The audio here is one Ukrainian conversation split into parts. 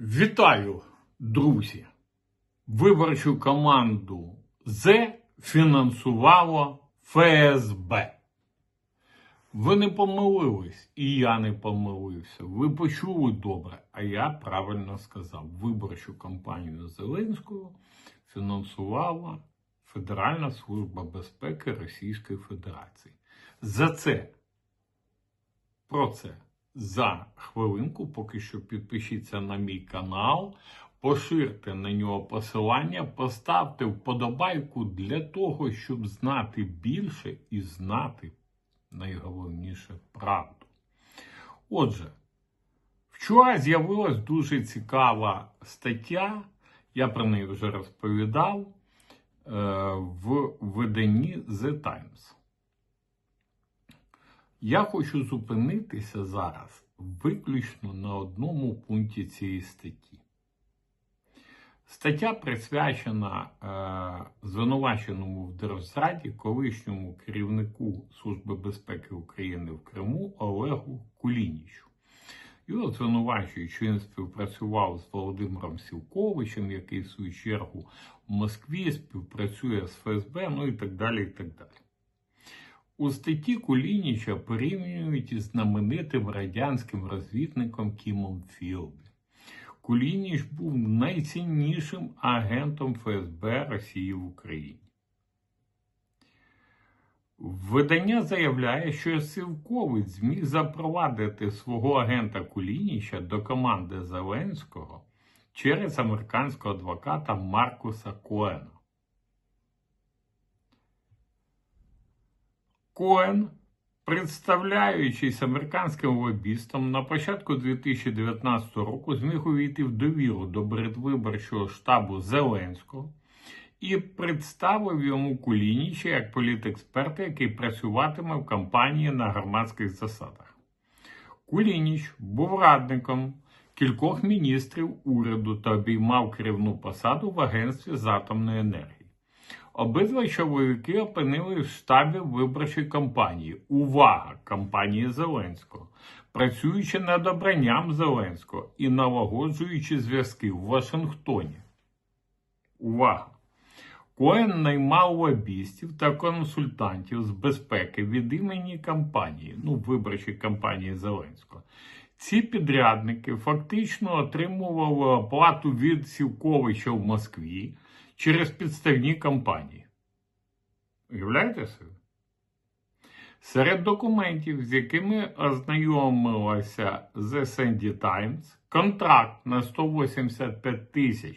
Вітаю, друзі! Виборчу команду З фінансувало ФСБ. Ви не помилились, і я не помилився. Ви почули добре, а я правильно сказав. Виборчу кампанію Зеленського фінансувала Федеральна служба безпеки Російської Федерації. За це про це за хвилинку. Поки що підпишіться на мій канал, поширте на нього посилання, поставте вподобайку для того, щоб знати більше і знати найголовніше правду. Отже, вчора з'явилась дуже цікава стаття, я про неї вже розповідав е, в виданні The Times. Я хочу зупинитися зараз виключно на одному пункті цієї статті. Стаття присвячена е, звинуваченому в держзраді колишньому керівнику Служби безпеки України в Криму Олегу Кулінічу. Його звинувачують, що він співпрацював з Володимиром Сівковичем, який в свою чергу в Москві співпрацює з ФСБ, ну і так далі. і так далі. У статті Кулініча порівнюють із знаменитим радянським розвідником Кімом Філбі. Кулініч був найціннішим агентом ФСБ Росії в Україні. Видання заявляє, що Сівкович зміг запровадити свого агента Кулініча до команди Зеленського через американського адвоката Маркуса Коена. Коен, представляючись американським лобістом, на початку 2019 року зміг увійти в довіру до передвиборчого штабу Зеленського і представив йому Кулініча як політексперта, який працюватиме в кампанії на громадських засадах. Кулініч був радником кількох міністрів уряду та обіймав керівну посаду в Агентстві з атомної енергії. Обидва чоловіки опинили в штабі виборчої кампанії. Увага! кампанії Зеленського, працюючи над обранням Зеленського і налагоджуючи зв'язки в Вашингтоні. Увага! Коен наймав лобістів та консультантів з безпеки від імені кампанії, ну, виборчої кампанії Зеленського. Ці підрядники фактично отримували оплату від Сівковича в Москві через підставні компанії. Уявляєте собі? Серед документів, з якими ознайомилася The Sandy Times, контракт на 185 тисяч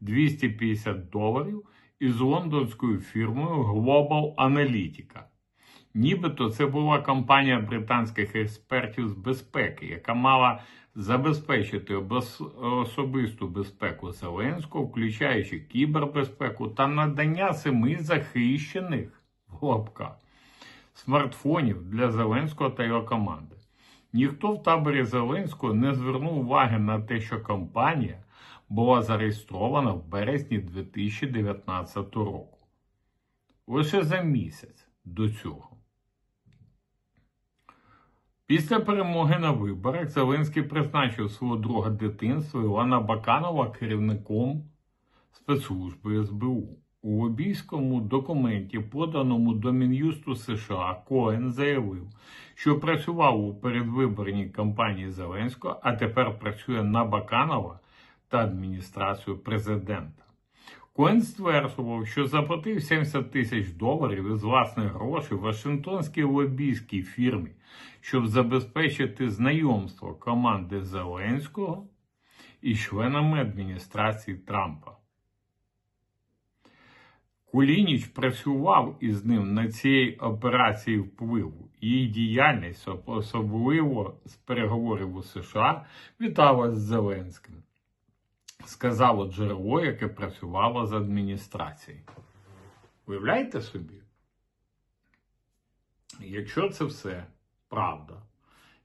250 доларів із лондонською фірмою Global Analytica. Нібито це була компанія британських експертів з безпеки, яка мала забезпечити особисту безпеку Зеленського, включаючи кібербезпеку та надання семи захищених в лапках смартфонів для Зеленського та його команди. Ніхто в таборі Зеленського не звернув уваги на те, що компанія була зареєстрована в березні 2019 року. Лише за місяць до цього. Після перемоги на виборах Зеленський призначив свого друга дитинства Івана Баканова керівником спецслужби СБУ. У лобійському документі, поданому до Мін'юсту США, Коен заявив, що працював у передвиборній кампанії Зеленського, а тепер працює на Баканова та адміністрацію президента. Коен стверджував, що заплатив 70 тисяч доларів із власних грошей Вашингтонській лобійській фірмі, щоб забезпечити знайомство команди Зеленського і членами адміністрації Трампа. Кулініч працював із ним на цій операції впливу. Її діяльність, особливо з переговорів у США, віталась з Зеленським сказало джерело, яке працювало з адміністрацією. Уявляєте собі? Якщо це все правда,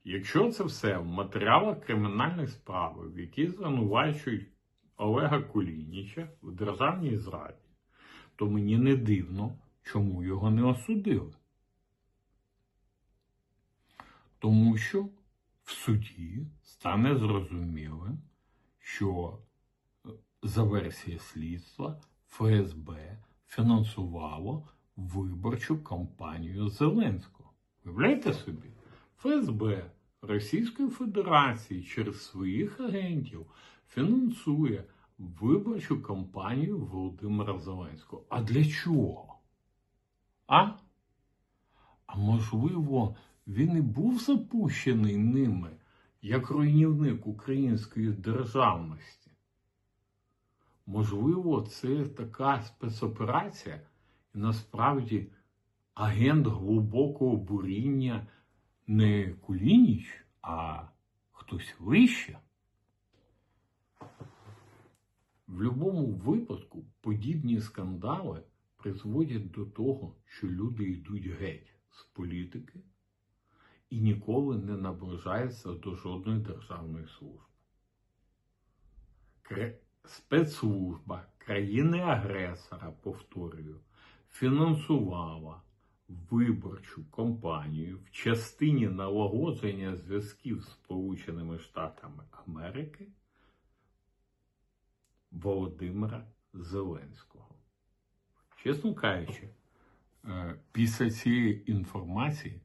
якщо це все в матеріалах кримінальних справ, які звинувачують Олега Кулініча в державній зраді, то мені не дивно, чому його не осудили. Тому що в суді стане зрозумілим що за версією слідства ФСБ фінансувало виборчу кампанію Зеленського. Уявляєте собі? ФСБ Російської Федерації через своїх агентів фінансує виборчу кампанію Володимира Зеленського. А для чого? А? А можливо, він і був запущений ними як руйнівник української державності? Можливо, це така спецоперація, і насправді агент глибокого буріння не Кулініч, а хтось вище. В будь-якому випадку подібні скандали призводять до того, що люди йдуть геть з політики і ніколи не наближаються до жодної державної служби. Спецслужба країни-агресора, повторюю, фінансувала виборчу кампанію в частині налагодження зв'язків з Сполученими Штатами Америки Володимира Зеленського. Чесно кажучи, е, після цієї інформації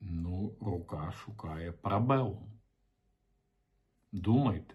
ну, рука шукає пробелом. Думайте,